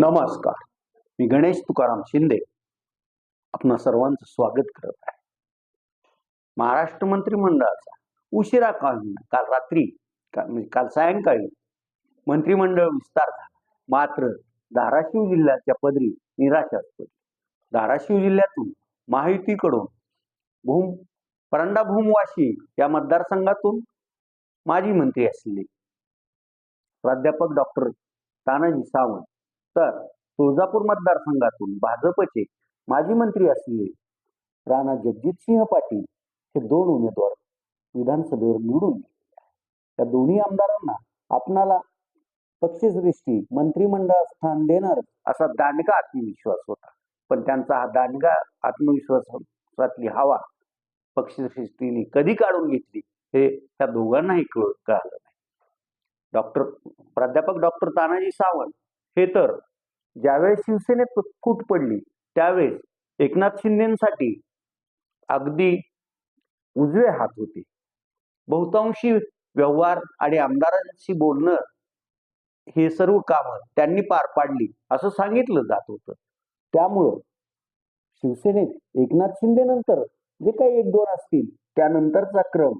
नमस्कार. मी गणेश तुकाराम शिंदे. आपणा सर्वांचं स्वागत करत आहे. महाराष्ट्र मंत्रिमंडळाचा उशिरा काल काल रात्री म्हणजे काल सायंकाळी मंत्रिमंडळ विस्तार झाला. मात्र धाराशिव जिल्ह्याच्या पदरी निराशास्पद. धाराशिव जिल्ह्यातून महायुतीकडून भूम परंडा भूमवाशी या मतदारसंघातून माजी मंत्री असलेले प्राध्यापक डॉक्टर तानाजी सावंत तर तुळजापूर मतदारसंघातून भाजपचे माजी मंत्री असलेले राणा जगजितसिंह पाटील हे दोन उमेदवार विधानसभेवर निवडून त्या दोन्ही आमदारांना आपणाला पक्षश्रेष्ठी मंत्रिमंडळात स्थान देणार असा दांडगा आत्मविश्वास होता. पण त्यांचा हा दांडगा आत्मविश्वासातली हवा पक्षश्रेष्ठीने कधी काढून घेतली हे त्या दोघांनाही कळ कळालं नाही. डॉक्टर प्राध्यापक डॉक्टर तानाजी सावंत हे तर ज्यावेळेस शिवसेनेत फूट पडली त्यावेळेस एकनाथ शिंदेसाठी अगदी उजवे हात होते. बहुतांशी व्यवहार आणि आमदारांशी बोलणं हे सर्व कामं त्यांनी पार पाडली असं सांगितलं जात होतं. त्यामुळं शिवसेनेत एकनाथ शिंदे नंतर जे काही एक दोन असतील त्यानंतरचा क्रम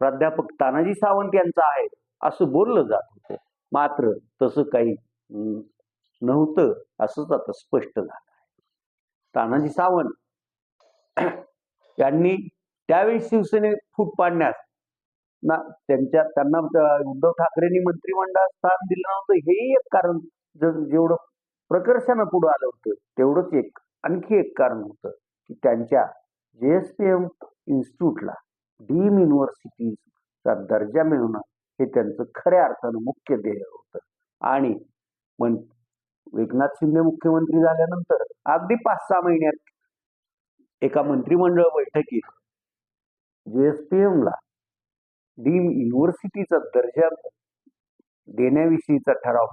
प्राध्यापक तानाजी सावंत यांचा आहे असं बोललं जात होतं. मात्र तसं काही नव्हतं असंच आता स्पष्ट झालं आहे. तानाजी सावंत यांनी त्यावेळी शिवसेनेत फूट पाडण्यास ना त्यांच्या त्यांना उद्धव ठाकरेंनी मंत्रिमंडळात स्थान दिलं नव्हतं हेही एक कारण जेवढं प्रकर्षानं पुढे आलं होतं तेवढंच एक आणखी एक कारण होतं की त्यांच्या जे एस पी एम इन्स्टिट्यूटला डीम युनिव्हर्सिटीचा दर्जा मिळवणं हे त्यांचं खऱ्या अर्थानं मुख्य ध्येय होतं. आणि पण एकनाथ शिंदे मुख्यमंत्री झाल्यानंतर अगदी पाच सहा महिन्यात एका मंत्रिमंडळ बैठकीत जेएसपीएमला डीम युनिव्हर्सिटीचा दर्जा देण्याविषयीचा ठराव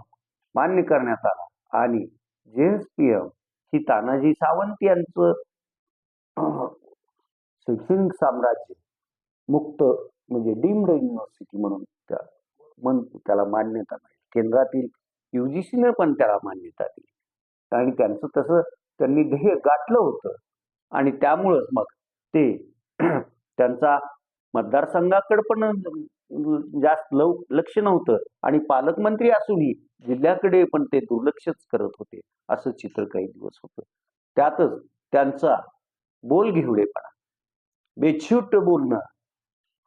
मान्य करण्यात आला. आणि जेएसपीएम ही तानाजी सावंत यांचं शैक्षणिक साम्राज्य मुक्त म्हणजे डीम्ड युनिव्हर्सिटी म्हणून त्या म्हण त्याला मान्यता मिळेल. केंद्रातील युजीसीने पण त्याला मान्यता दिली. आणि त्यांचं तसं त्यांनी ध्येय गाठलं होतं. आणि त्यामुळंच मग ते त्यांचा मतदारसंघाकडे पण जास्त लव लक्ष नव्हतं. आणि पालकमंत्री असूनही जिल्ह्याकडे पण ते दुर्लक्षच करत होते. असं चित्र काही दिवस होतं. त्यातच त्यांचा बोल घेवडेपणा बेछूट बोलणं.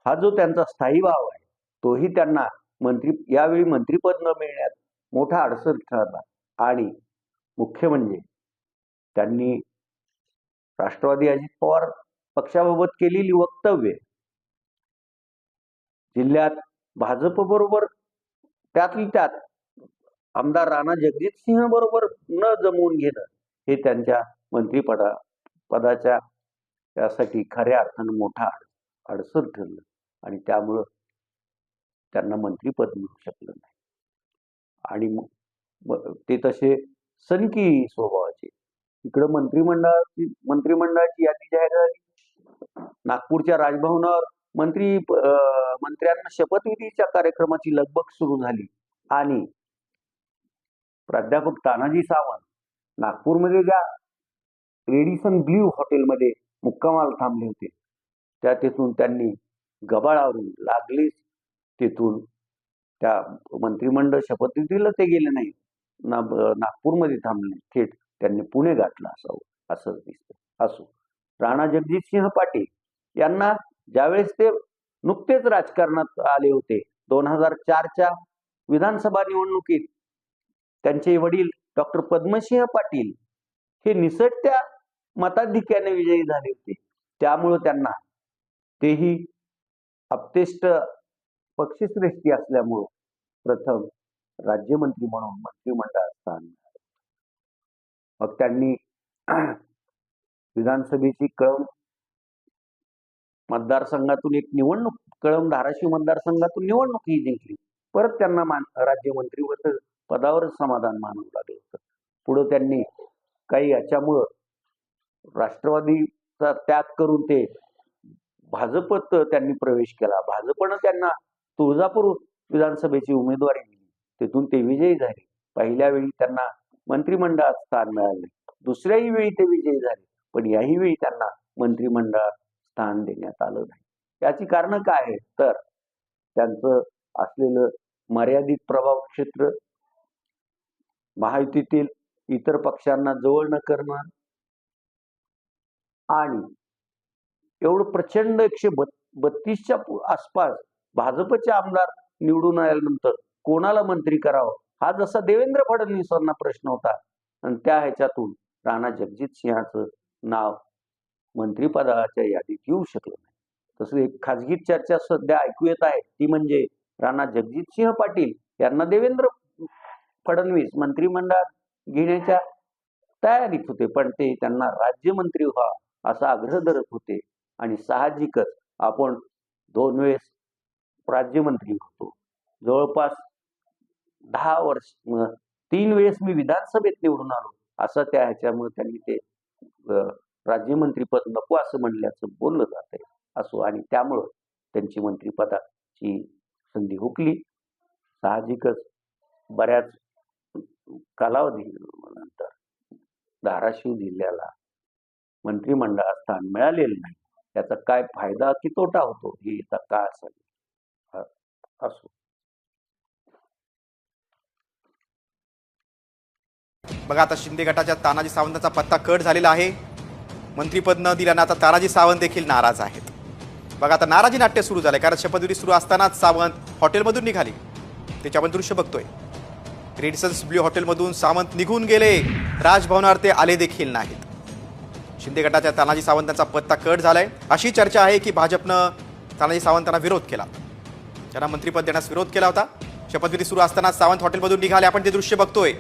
हा जो त्यांचा स्थायी भाव आहे तोही त्यांना मंत्री यावेळी मंत्रिपद न मिळण्यात मोठा अडचण ठरला. आणि मुख्य म्हणजे त्यांनी राष्ट्रवादी अजित पवार पक्षाबाबत केलेली वक्तव्य. जिल्ह्यात भाजप बरोबर त्यातली त्यात आमदार राणा जगजितसिंह बरोबर न जमवून घेणं हे त्यांच्या मंत्रिपदा पदाच्या त्यासाठी खऱ्या अर्थानं मोठा अडचण ठरलं. आणि त्यामुळं त्यांना मंत्रीपद मिळू शकलं नाही. आणि मग ते तसे सनकी स्वभावाचे. इकडं मंत्रिमंडळाची मंत्रिमंडळाची यादी जाहीर झाली. नागपूरच्या राजभवनावर मंत्री मंत्र्यांना शपथविधीच्या कार्यक्रमाची लगबग सुरू झाली. आणि प्राध्यापक तानाजी सावंत नागपूरमध्ये ज्या रेडिसन ब्ल्यू हॉटेलमध्ये मुक्कामाला थांबले होते त्या तेथून त्यांनी गबाळावरून लागलीच तेथून त्या मंत्रिमंडळ शपथविधीला ते गेले नाही ना नागपूरमध्ये थांबले. थेट त्यांनी पुणे गाठला असावं असं दिसतं असो. राणा जगजितसिंह पाटील यांना ज्यावेळेस ते नुकतेच राजकारणात आले होते दोन हजार चारच्या विधानसभा निवडणुकीत त्यांचे वडील डॉक्टर पद्मसिंह पाटील हे निसटत्या मताधिक्याने विजयी झाले होते. त्यामुळं त्यांना तेही अपतेष्ट पक्षश्रेष्ठी असल्यामुळं प्रथम राज्यमंत्री म्हणून मंत्रिमंडळात स्थान मिळालं. मग त्यांनी विधानसभेची कळम मतदारसंघातून एक निवडणूक कळम धाराशिव मतदारसंघातून निवडणूक ही जिंकली. परत त्यांना मान राज्यमंत्री व पदावरच समाधान मानावं लागलं होतं. पुढं त्यांनी काही याच्यामुळं राष्ट्रवादीचा त्याग करून ते भाजपत त्यांनी प्रवेश केला. भाजपनं त्यांना तुळजापूर विधानसभेची उमेदवारी दिली. तेथून ते विजयी झाले. पहिल्या वेळी त्यांना मंत्रिमंडळात स्थान मिळाले. दुसऱ्याही वेळी ते विजयी झाले. पण याही वेळी त्यांना मंत्रिमंडळात स्थान देण्यात आलं नाही. याची कारण काय आहेत? तर त्यांचं असलेलं मर्यादित प्रभाव क्षेत्र महायुतीतील इतर पक्षांना जवळ न करणं आणि एवढं प्रचंड एकशे बत्तीसच्या आसपास भाजपचे आमदार निवडून आल्यानंतर कोणाला मंत्री करावं? हा जसा देवेंद्र फडणवीसांना प्रश्न होता आणि त्या ह्याच्यातून राणा जगजित सिंहाचं नाव मंत्रिपदाच्या यादीत येऊ शकलं नाही. तसं एक खाजगी चर्चा सध्या ऐकू येत आहे ती म्हणजे राणा जगजित सिंह पाटील यांना देवेंद्र फडणवीस मंत्रिमंडळात घेण्याच्या तयारीत होते पण ते त्यांना राज्यमंत्री व्हा असा आग्रह धरत होते. आणि साहजिकच आपण दोन वेळेस राज्यमंत्री होतो. जवळपास दहा वर्ष तीन वेळेस मी विधानसभेत निवडून आलो असं त्या ह्याच्यामुळे त्यांनी ते राज्यमंत्रीपद नको असं म्हणल्याचं बोललं जात आहे असो आणि त्यामुळं त्यांची मंत्रिपदाची संधी हुकली. साहजिकच बऱ्याच कालावधी नंतर धाराशिव जिल्ह्याला मंत्रिमंडळात स्थान मिळालेलं नाही. त्याचा काय फायदा की तोटा होतो हे येता काळ सांगेल असो. बघा आता शिंदे गटाच्या तानाजी सावंतांचा पत्ता कट झालेला आहे. मंत्रीपद न दिल्यानं आता तानाजी सावंत देखील नाराज आहेत. बघा आता नाराजी नाट्य सुरू झालंय कारण शपथविधी सुरू असतानाच सावंत हॉटेलमधून निघाली. त्याचे आपण दृश्य बघतोय. रेडिसन्स ब्ल्यू हॉटेलमधून सावंत निघून गेले. राजभवनावर ते आले देखील नाहीत. शिंदे गटाच्या तानाजी सावंतांचा पत्ता कट झालाय. अशी चर्चा आहे की भाजपनं तानाजी सावंतांना विरोध केला. त्यांना मंत्रीपद देण्यास विरोध केला होता. शपथविधी सुरू असताना सावंत हॉटेलमधून निघाले. आपण ते दृश्य बघतोय.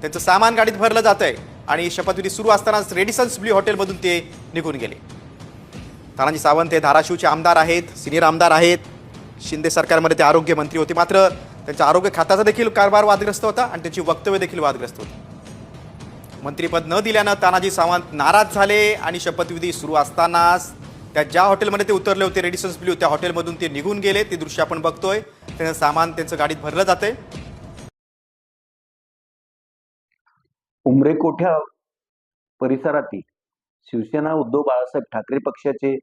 त्यांचं सामान गाडीत भरलं जात आहे आणि शपथविधी सुरू असतानाच रेडिसन्स ब्ल्यू हॉटेलमधून ते निघून गेले. तानाजी सावंत हे धाराशिवचे आमदार आहेत सिनियर आमदार आहेत. शिंदे सरकारमध्ये ते आरोग्य मंत्री होते मात्र त्यांच्या आरोग्य खात्याचा देखील कारभार वादग्रस्त होता आणि त्यांची वक्तव्य देखील वादग्रस्त होती. मंत्रीपद न दिल्यानं तानाजी सावंत नाराज झाले आणि शपथविधी सुरू असतानाच त्या ज्या हॉटेलमध्ये ते उतरले होते रेडिसन्स ब्ल्यू त्या हॉटेलमधून ते निघून गेले. ते दृश्य आपण बघतोय. त्यांचं सामान त्यांचं गाडीत भरलं जातंय. उमरे कोठ्या परिसरातील शिवसेना उद्धव बाळासाहेब ठाकरे पक्षाचे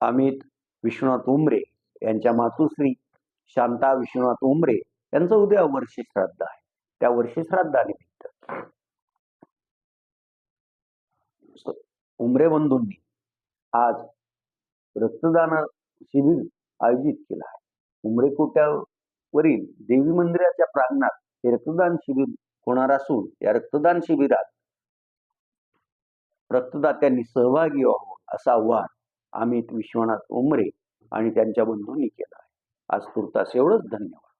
अमित विश्वनाथ उमरे यांच्या मातुश्री शांता विश्वनाथ उमरे यांचं उद्या वर्षश्राद्ध आहे. त्या वर्षी श्राद्धानिमित्त. उमरे बंधूंनी आज रक्तदान शिबिर आयोजित केलं आहे. उमरे कोट्यावरील देवी मंदिराच्या प्रांगणात हे रक्तदान शिबिर होणार असून या रक्तदान शिबिरात रक्तदात्यांनी सहभागी व्हावं असं आव्हान अमित विश्वनाथ उमरे आणि त्यांच्या बंधूंनी केलं आहे. आज तुर्तास एवढंच. धन्यवाद.